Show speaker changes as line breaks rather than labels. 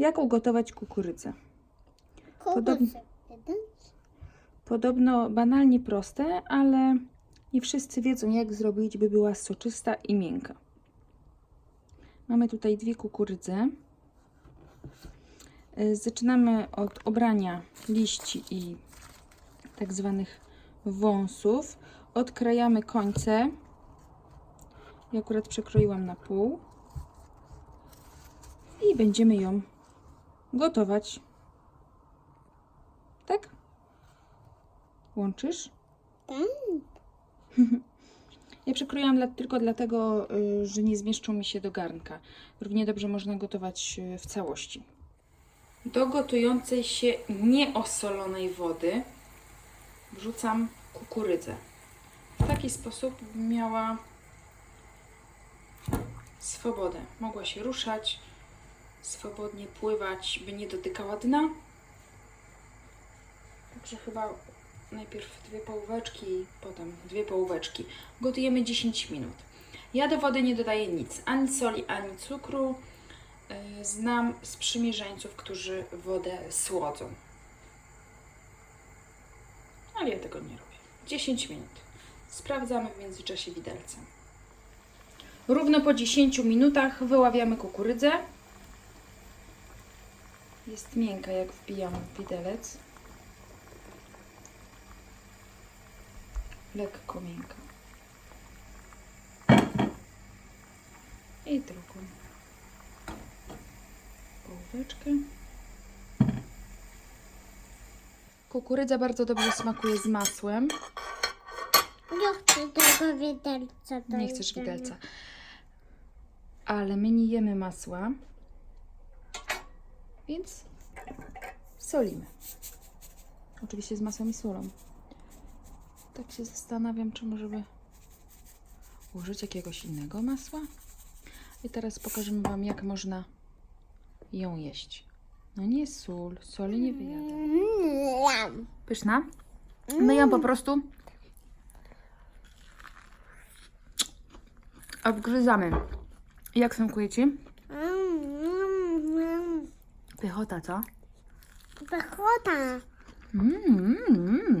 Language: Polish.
Jak ugotować kukurydzę?
Jeden?
Podobno banalnie proste, ale nie wszyscy wiedzą, jak zrobić, by była soczysta i miękka. Mamy tutaj dwie kukurydze. Zaczynamy od obrania liści i tak zwanych wąsów. Odkrajamy końce. Ja akurat przekroiłam na pół. I będziemy ją gotować. Tak? Łączysz?
Tak.
Ja przekroiłam tylko dlatego, y, że nie zmieszczą mi się do garnka. Równie dobrze można gotować y, w całości. Do gotującej się nieosolonej wody wrzucam kukurydzę. W taki sposób miała swobodę. Mogła się ruszać, swobodnie pływać, by nie dotykała dna. Także chyba najpierw dwie połóweczki, potem dwie połóweczki. Gotujemy 10 minut. Ja do wody nie dodaję nic, ani soli, ani cukru. Yy, Znam sprzymierzeńców, którzy wodę słodzą. Ale ja tego nie robię. 10 minut. Sprawdzamy w międzyczasie widelcem. Równo po 10 minutach wyławiamy kukurydzę. Jest miękka, jak wbijam w widelec. lekko miękka. I drugą połóweczkę. Kukurydza bardzo dobrze smakuje z masłem.
Ja chcę tego widelca.
Nie chcesz widelca. Ale my nie jemy masła, więc solimy. Oczywiście z masłem i solą. Tak się zastanawiam, czy może by użyć jakiegoś innego masła. I teraz pokażemy Wam, jak można ją jeść. No nie sól, soli nie wyjada.
Mm,
Pyszna? My ją po prostu obgryzamy. Jak smakuje Ci? Pychota, co?
Pychota.
Mm, mm, mm.